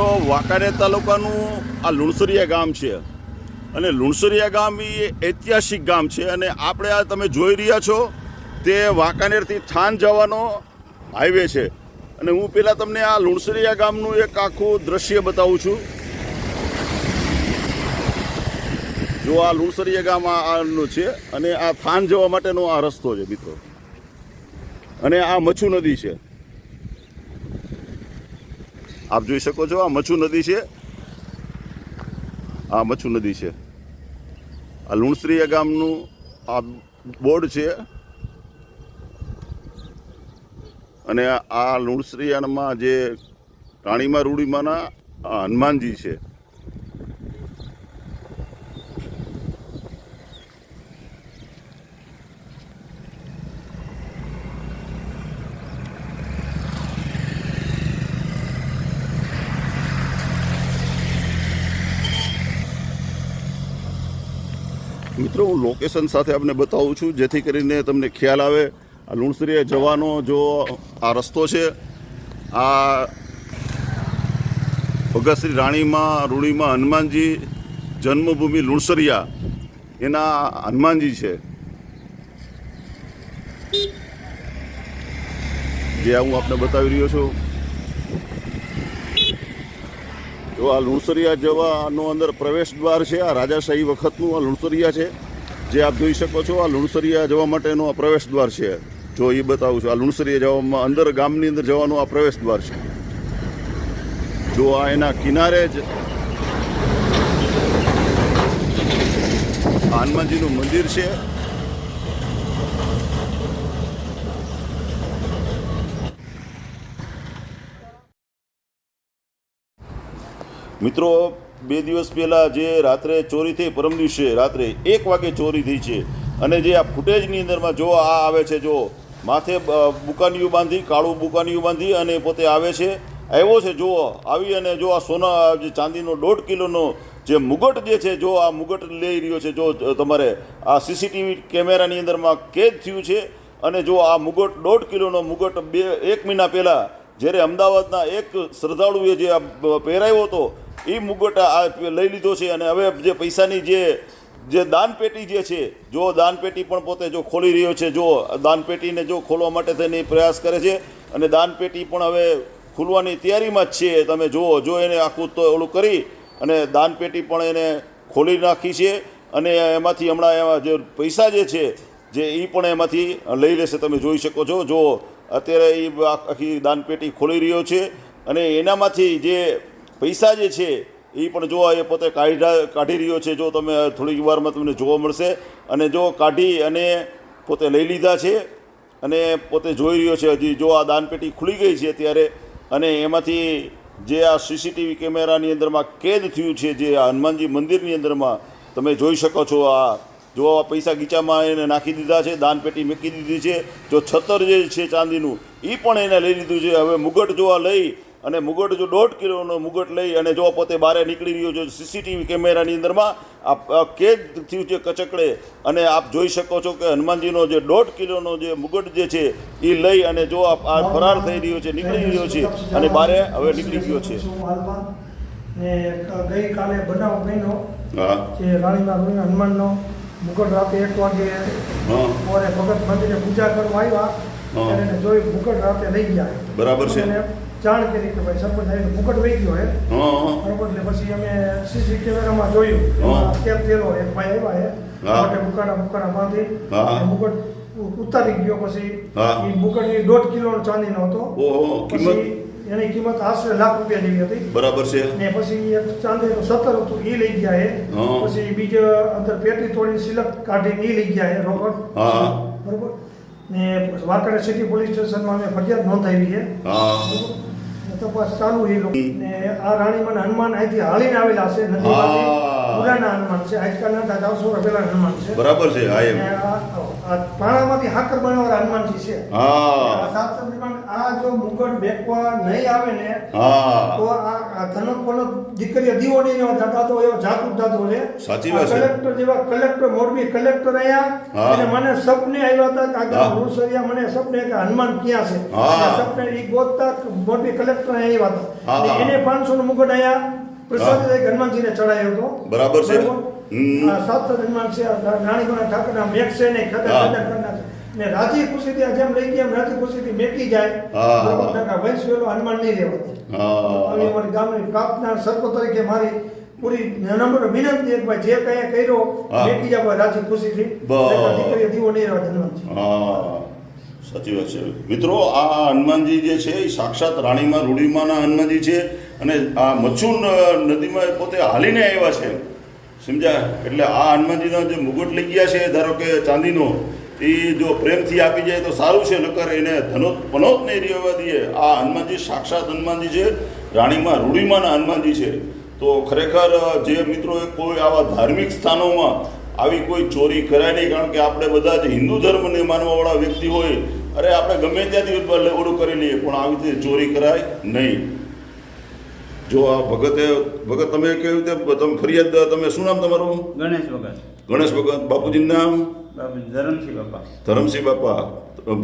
મિત્રો, વાંકાનેર તાલુકાનું આ લુણસરિયા ગામ છે. અને લુણસરિયા ગામ એ ઐતિહાસિક ગામ છે અને આપણે આ તમે જોઈ રહ્યા છો તે વાંકાનેરથી થાન જવાનો હાઈવે છે. અને હું પહેલાં તમને આ લુણસરિયા ગામનું એક આખું દ્રશ્ય બતાવું છું. જો આ લુણસરિયા ગામ આનું છે અને આ થાન જવા માટેનો આ રસ્તો છે મિત્રો. અને આ મચ્છુ નદી છે. આપ જોઈ શકો છો, આ મચ્છુ નદી છે. આ મચ્છુ નદી છે. આ લુણસરિયા ગામનું આ બોર્ડ છે. અને આ લુણસરિયામાં જે રાણીમાં રૂડીમાંના હનુમાનજી છે. મિત્રો, હું લોકેશન સાથે આપને બતાવું છું, જેથી કરીને તમને ખ્યાલ આવે. આ લુણસરીએ જવાનો જો આ રસ્તો છે, આ ભગતશ્રી રાણીમાં, રૂણીમાં હનુમાનજી જન્મભૂમિ લુણસરિયા. એના હનુમાનજી છે. જે હું આપને બતાવી રહ્યો છું. જો આ લુણસરિયા જવાનો અંદર પ્રવેશ દ્વાર છે, આ રાજાશાહી વખતનું આ લુણસરિયા છે, જે આપ જોઈ શકો છો, આ લુણસરિયા જવા માટેનો આ પ્રવેશ દ્વાર છે. જો એ બતાવું છું, આ લુણસરિયા જવામાં અંદર ગામની અંદર જવાનો આ પ્રવેશ દ્વાર છે. જો આ એના કિનારે જ હનુમાનજીનું મંદિર છે મિત્રો, બે દિવસ પહેલાં જે રાત્રે ચોરી થઈ, પરમ દિવસે રાત્રે એક વાગે ચોરી થઈ છે. અને જે આ ફૂટેજની અંદરમાં જો આ આવે છે, જો માથે બુકાનિયું બાંધી, કાળું બુકાનિયું બાંધી અને પોતે આવે છે, આવ્યો છે જુઓ આવી અને જો આ સોના જે ચાંદીનો દોઢ કિલોનો જે મુગટ જે છે, જો આ મુગટ લઈ રહ્યો છે, જો તમારે આ સીસીટીવી કેમેરાની અંદરમાં કેદ થયું છે અને જો આ મુગટ, દોઢ કિલોનો મુગટ બે, એક મહિના પહેલાં જ્યારે અમદાવાદના એક શ્રદ્ધાળુએ જે પહેરાવ્યો હતો એ મુગટ આ લઈ લીધો છે અને હવે જે પૈસાની જે જે દાનપેટી જે છે, જો દાનપેટી પણ પોતે જો ખોલી રહ્યો છે, જો દાનપેટીને જો ખોલવા માટે થઈને પ્રયાસ કરે છે અને દાનપેટી પણ હવે ખુલવાની તૈયારીમાં જ છે. તમે જુઓ, જો એને આખું તો ઓલું કરી અને દાનપેટી પણ એને ખોલી નાખી છે અને એમાંથી હમણાં એમાં જે પૈસા જે છે, જે એ પણ એમાંથી લઈ લેશે. તમે જોઈ શકો છો, જો અત્યારે એ આખી દાનપેટી ખોલી રહ્યો છે અને એનામાંથી જે પૈસા જે છે એ પણ જો એ પોતે કાઢી કાઢી રહ્યો છે, જો તમે થોડીક વારમાં તમને જોવા મળશે. અને જો કાઢી અને પોતે લઈ લીધા છે, અને પોતે જોઈ રહ્યો છે હજી જો આ દાનપેટી ખુલી ગઈ છે ત્યારે અને એમાંથી જે આ સીસીટીવી કેમેરાની અંદરમાં કેદ થયું છે, જે આ હનુમાનજી મંદિરની અંદરમાં, તમે જોઈ શકો છો આ, જો આ પૈસા ગીચામાં એને નાખી દીધા છે, દાનપેટી મૂકી દીધી છે, જો છતર જે છે ચાંદીનું એ પણ એને લઈ લીધું છે. હવે મુગટ જો આ લઈ અને મુગટ જો દોઢ કિલોનો મુગટ લઈ અને જો પોતે બહાર નીકળી રહ્યો છે સીસીટીવી કેમેરાની અંદરમાં આ કેદ થયું છે કચકડે અને આપ જોઈ શકો છો કે હનુમાનજીનો જે દોઢ કિલોનો જે મુગટ જે છે એ લઈ અને જો આ ફરાર થઈ રહ્યો છે નીકળી રહ્યો છે અને બારે હવે નીકળી ગયો છે. ગઈકાલે બનાવ બન્યો જે રાણીના રૂણી હનુમાનનો મુગટ રાતે એક વાગે ભગત મંદિરે પૂજા કરવા આવ્યા એને જોઈ મુગટ રાતે લઈ ગયા. બરાબર છે. જાણ કરી કે ભાઈ સરપંચ આવીને મુગટ વહી ગયો હે. હા બરોબર એટલે પછી અમે સીસી કેમેરામાં જોયું. હા. કેમ થયેલો એક ભાઈ આવ્યા હે. માટે મુકાના મુકાના બાંધી હા. ઉ- ઉતારી ગયો પછી હા. એ મુકટ એ દોઢ કિલોનો ચાંદીનો હતો પછી એની કિંમત આશરે લાખ રૂપિયા જેવી હતી. બરાબર છે. ને પછી એક ચાંદીનું સત્તર હતું એ લઈ ગયા એ પછી બીજો અંદર પેટી તોડી સિલક કાઢીને એ લઈ ગયા એ રોકડ. બરોબર? ને વાંકડા સિટી પોલીસ સ્ટેશનમાં અમે ફરિયાદ નોંધાવી છે તપાસ ચાલુ એ લોકો આ રાણીમાં હનુમાન અહીંથી હાલીને આવેલા છે હા. પુરાના હનુમાન છે આજકાલના હતા ચારસો હનુમાન છે. બરાબર છે હા એમ. અને આ- આ પાણામાંથી હાકર બનાવવાળા હનુમાનજી છે. હા. સાત આ જો મુગટ બેકવા નહીં આવે ને હા. તો આ આ ધનક પલક દીકરીઓ દીવોની જેવા દાદા તો એવો જાગૃત દાદો છે. સાચી વાત છે. કલેક્ટર જેવા કલેક્ટર મોરબી કલેક્ટર આયા અને મને સપને આવ્યા હતા કે આગળ રૂસરિયા મને સપને કે હનુમાન ક્યાં છે? સપને ગોતતા મોરબી કલેક્ટર આવ્યા હતા. એને પાંચસો નું મુગટ અહીંયા પ્રસાદ હનુમાનજીને ચડાયો હતો બરાબર છે. સાત હનુમાન ઠાકરના મેઘ ને. ને રાજી ખુશીથી આ જેમ લઈ ગયા એમ રાજી ખુશીથી મેકી જાય. બરાબર? નકર વંશ વેલો હનુમાન નહીં રહેવાતી આવી હા અમારી ગામની પ્રાર્થના સર્વ તરીકે મારી પૂરી નમ્ર વિનંતી એક ભાઈ જે કઈ કર્યો. મેકી જાય રાજી ખુશીથી. નકર દીવો નહીં રહેવા હનુમાનજી હા સાચી વાત છે. મિત્રો, આ હનુમાનજી જે છે, એ સાક્ષાત રાણીમાં, રૂઢિમાના હનુમાનજી છે અને આ મચ્છુન નદીમાં પોતે હાલીને આવ્યા છે. સમજ્યા? એટલે આ હનુમાનજીનો જે મુગટ લઈ ગયા છે, ધારો કે ચાંદીનો, એ જો પ્રેમથી આપી જાય તો સારું છે, નકર એને ધનોત, પનોત નહીં રહેવા દઈએ. આ હનુમાનજી સાક્ષાત હનુમાનજી છે, રાણીમાં, રૂઢિમાના હનુમાનજી છે. તો ખરેખર જે મિત્રોએ કોઈ આવા ધાર્મિક સ્થાનોમાં આવી કોઈ ચોરી કરાય નહીં, કારણ કે આપણે બધા જ હિન્દુ ધર્મને માનવાવાળા વ્યક્તિ હોય અરે આપણે ગમે ત્યાંથી ઓલું કરી લઈએ પણ આવી રીતે ચોરી કરાય નહીં. જો આ ભગતે ભગત તમે કેવી રીતે તમે ફરિયાદ તમે શું નામ તમારું? ગણેશ ભગત. ગણેશ ભગત. બાપુજીનું નામ? ધરમસિંહ બાપા. ધરમસિંહ બાપા.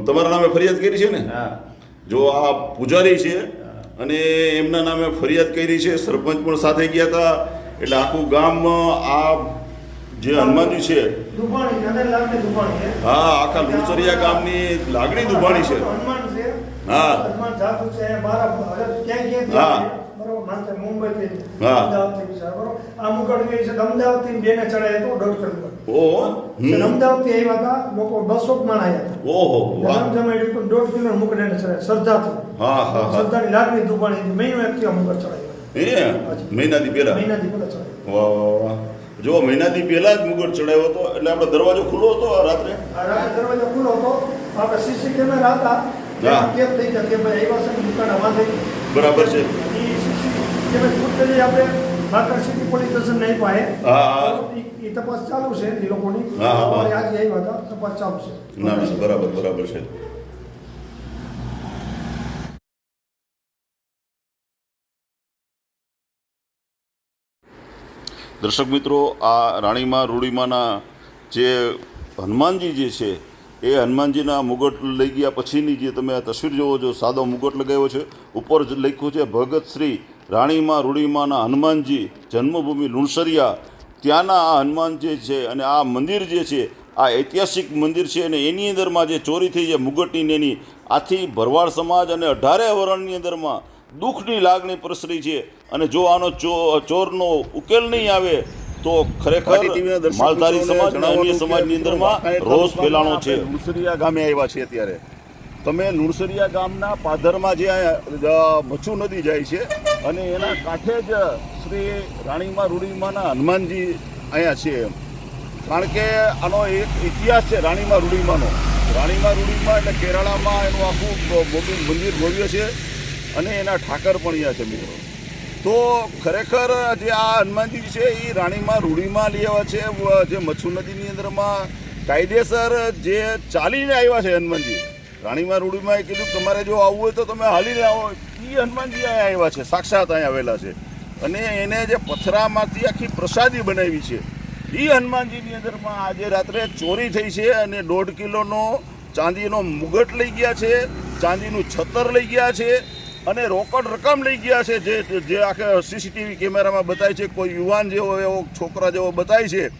તમારા નામે ફરિયાદ કરી છે ને? હા. જો આ પૂજારી છે અને એમના નામે ફરિયાદ કરી છે સરપંચ પણ સાથે ગયા હતા. એટલે આખું ગામ આ જે હનુમાનજી છે. હા આખા લુસરિયા ગામની લાગણી દુભાણી છે. હા. હા. મહિનાથી પહેલા? મહિનાથી પહેલા ચડાયો. વાહ વાહ વાહ. જો મહિનાથી પહેલા જ મુગટ ચડાવ્યો હતો એટલે આપણો દરવાજો ખુલ્લો હતો રાત્રે? આ દરવાજો ખુલ્લો હતો. આપણે સીસી કેમેરા હતા. હા. કેમ થઈ જાય કે ભાઈ આવ્યા છે દુકાન દુકાન થઈ. બરાબર છે. કેમેરા ફૂટેજ આપણે માત્ર સિટી પોલીસ સ્ટેશન નહીં પાએ હા. એ તપાસ ચાલુ છે એ લોકોની. હા, હા. આજે આવ્યા હતા. તપાસ ચાલુ છે. ના બરાબર બરાબર છે. દર્શક મિત્રો, આ રાણીમાં રૂડીમાના જે હનુમાનજી જે છે, એ હનુમાનજીના મુગટ લઈ ગયા પછીની જે તમે આ તસવીર જોવો છો, સાદો મુગટ લગાવ્યો છે. ઉપર લખ્યું છે, ભગત શ્રી રાણીમાં રૂડીમાના હનુમાનજી જન્મભૂમિ લુણસરિયા. ત્યાંના આ હનુમાન જે છે અને આ મંદિર જે છે, આ ઐતિહાસિક મંદિર છે અને એની અંદરમાં જે ચોરી થઈ છે મુગટની એની આથી ભરવાડ સમાજ અને અઢારે વરણની અંદરમાં દુઃખની લાગણી પ્રસરી છે. અને જો આનો ચોરનો ઉકેલ નહીં આવે તો ખરેખર માલધારી સમાજ અન્ય સમાજની અંદરમાં રોષ ફેલાણો છે. લુણસરિયા ગામે આવ્યા છે અત્યારે. તમે લુણસરિયા ગામના પાદરમાં જે મચ્છુ નદી જાય છે અને એના કાંઠે જ શ્રી રાણીમાં રૂડીમાના હનુમાનજી અહીંયા છે એમ. કારણ કે આનો એક ઇતિહાસ છે રાણીમાં રૂડીમાનો. રાણીમાં રૂડીમાં એટલે કેરાળામાં એનું આખું મોટું મંદિર ભવ્ય છે અને એના ઠાકર પણ અહીંયા છે મિત્રો. તો ખરેખર જે આ હનુમાનજી છે, એ રાણીમાં રૂડીમાં લેવા છે. જે મચ્છુ નદીની અંદરમાં કાયદેસર જે ચાલીને આવ્યા છે હનુમાનજી. રાણીમાં રૂડીમાં એ કીધું તમારે જો આવવું હોય તો તમે હાલીને આવો. એ હનુમાનજી અહીંયા આવ્યા છે, સાક્ષાત અહીંયા આવેલા છે. અને એને જે પથરામાંથી આખી પ્રસાદી બનાવી છે. એ હનુમાનજીની અંદરમાં આજે રાત્રે ચોરી થઈ છે અને દોઢ કિલોનો ચાંદીનો મુગટ લઈ ગયા છે, ચાંદીનું છતર લઈ ગયા છે. અને રોકડ રકમ લઈ ગયા છે, જે જે આખે સીસીટીવી કેમેરામાં બતાય છે, કોઈ યુવાન જેવો, એવો છોકરા જેવો બતાય છે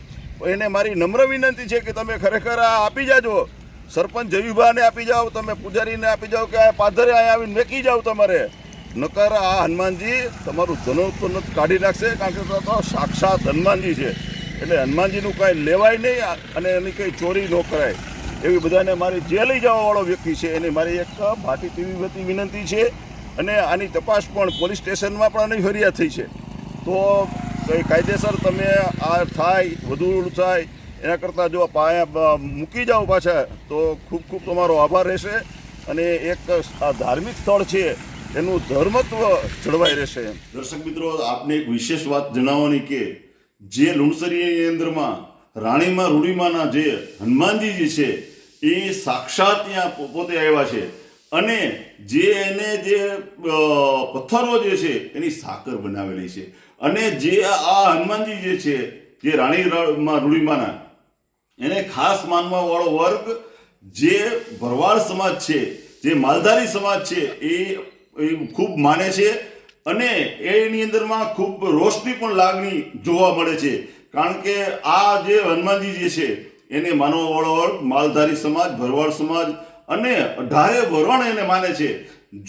એને મારી નમ્ર વિનંતી છે કે તમે ખરેખર આ આપી જાજો. સરપંચ જયુભાને આપી જાઓ, તમે પૂજારીને આપી જાઓ કે આ પાધરે અહીંયા આવીને મેકી જાઓ તમારે. નકર આ હનુમાનજી તમારું ધનોત્પન્ન કાઢી નાખશે, કારણ કે તો સાક્ષાત હનુમાનજી છે. એટલે હનુમાનજીનું કાંઈ લેવાય નહીં અને એની કંઈ ચોરી ન કરાય. એવી બધાને મારી જે લઈ જવાવાળો વ્યક્તિ છે, એની મારી એક ભાટી ટીવી વતી વિનંતી છે. અને આની તપાસ પણ પોલીસ સ્ટેશનમાં પણ આની ફરિયાદ થઈ છે. તો કાયદેસર તમે આ થાય, વધુ થાય, એના કરતાં જો પાયા મૂકી જાઓ પાછા, તો ખૂબ ખૂબ તમારો આભાર રહેશે. અને એક આ ધાર્મિક સ્થળ છે, એનું ધર્મત્વ જળવાઈ રહેશે દર્શક મિત્રો, આપને એક વિશેષ વાત જણાવવાની કે જે લુણસરીની અંદરમાં રાણીમાં રૂડીમાના જે હનુમાનજી છે, એ સાક્ષાત ત્યાં પોતે આવ્યા છે. અને જે એને જે પથ્થરો જે છે, એની સાકર બનાવેલી છે. અને જે આ હનુમાનજી જે છે, જે રાણી રૂડીમાના એને ખાસ માનવા વાળો વર્ગ જે ભરવાડ સમાજ છે, જે માલધારી સમાજ છે, એ ખૂબ માને છે. અને એની અંદરમાં ખૂબ રોષની પણ લાગણી જોવા મળે છે. કારણ કે આ જે હનુમાનજી જે છે, એને માનવા વાળો વર્ગ, માલધારી સમાજ, ભરવાડ સમાજ અને અઢારે વરણ એને માને છે.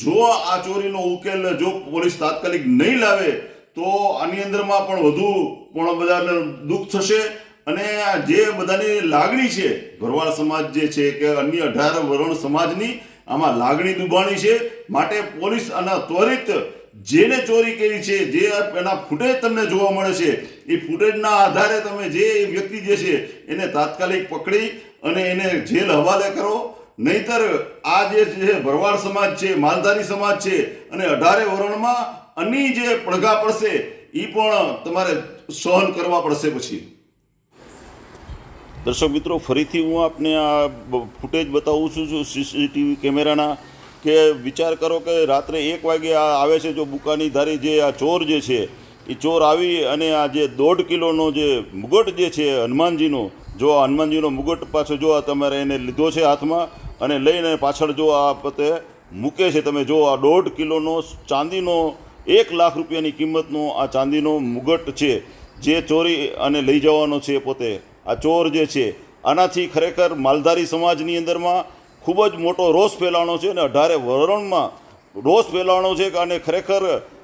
જો આ ચોરીનો ઉકેલ જો પોલીસ તાત્કાલિક નહીં લાવે, તો આની અંદરમાં પણ વધુ પણ બધાને દુઃખ થશે અને જે બધાની લાગણી છે ભરવાડ સમાજ જે છે કે અન્ય અઢાર વરણ સમાજની, આમાં લાગણી દુબાણી છે. માટે પોલીસ આના ત્વરિત જેને ચોરી કરી છે, જે એના ફૂટેજ તમને જોવા મળે છે, એ ફૂટેજના આધારે તમે જે વ્યક્તિ જે છે, એને તાત્કાલિક પકડી અને એને જેલ હવાલે કરો. નહીતર આ જે છે, ભરવાડ સમાજ છે, માલધારી સમાજ છે અને અઢારે વરણમાં અની જે પડઘા પડશે એ પણ તમારે સહન કરવા પડશે પછી. દર્શક મિત્રો, ફરીથી હું આપને આ ફૂટેજ બતાવું છું સીસીટીવી કેમેરાના, કે વિચાર કરો કે રાત્રે એક વાગે આ આવે છે, જો બુકાની ધારી જે આ ચોર જે છે એ ચોર આવી અને આ જે દોઢ કિલોનો જે મુગટ જે છે, હનુમાનજીનો, જો આ હનુમાનજીનો મુગટ પાછો જો આ તમારે એને લીધો છે હાથમાં અને લઈને પાછળ જો આ પતે મૂકે છે, તમે જો આ દોઢ કિલોનો ચાંદીનો એક લાખ રૂપિયાની કિંમતનો આ ચાંદીનો મુગટ છે, જે ચોરી અને લઈ જવાનો છે પોતે. આ ચોર જે છે, આનાથી ખરેખર માલધારી સમાજની અંદરમાં ખૂબ જ મોટો રોષ ફેલાણો છે અને અઢારે વરણમાં રોષ ફેલાણો છે અને ખરેખર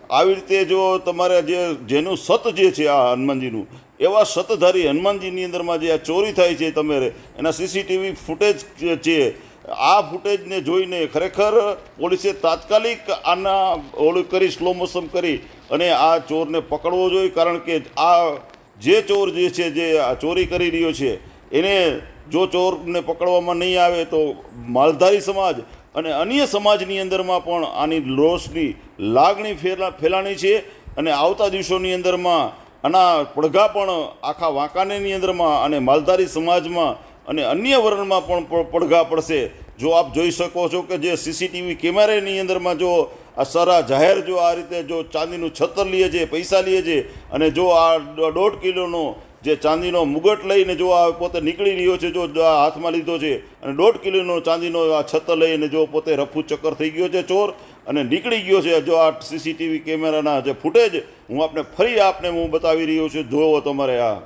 આવી રીતે જો તમારે જે, જેનું સત જે છે આ હનુમાનજીનું, એવા સતધારી હનુમાનજીની અંદરમાં જે આ ચોરી થાય છે, તમે એના સીસીટીવી ફૂટેજ છે આ ફૂટેજને જોઈને ખરેખર પોલીસે તાત્કાલિક આના ઓળું કરી સ્લો મોશન કરી અને આ ચોરને પકડવો જોઈએ, કારણ કે આ જે ચોર જે છે, જે ચોરી કરી રહ્યો છે, એને જો ચોરને પકડવામાં નહીં આવે તો માલધારી સમાજ અને અન્ય સમાજની અંદરમાં પણ આની રોષની લાગણી ફેલા, ફેલાણી છે અને આવતા દિવસોની અંદરમાં આના પડઘા પણ આખા વાંકાનેની અંદરમાં અને માલધારી સમાજમાં અને અન્ય વર્ણમાં પણ પડઘા પડશે. જો આપ જોઈ શકો છો કે જે સીસીટીવી કેમેરાની અંદરમાં જો આ સરા જાહેર જો આ રીતે જો ચાંદીનું છતર લે છે, પૈસા લે છે અને જો આ દોઢ કિલોનો જે ચાંદીનો મુગટ લઈને જો આ પોતે નીકળી રહ્યો છે, જો હાથમાં લીધો છે અને દોઢ કિલોનો ચાંદીનો આ છત્તર લઈને જો પોતે રફુ ચક્કર થઈ ગયો છે ચોર અને નીકળી ગયો છે, જો આ સીસીટીવી કેમેરાના જે ફૂટેજ, હું આપને ફરી આપને હું બતાવી રહ્યો છું. જોવો તમારે આ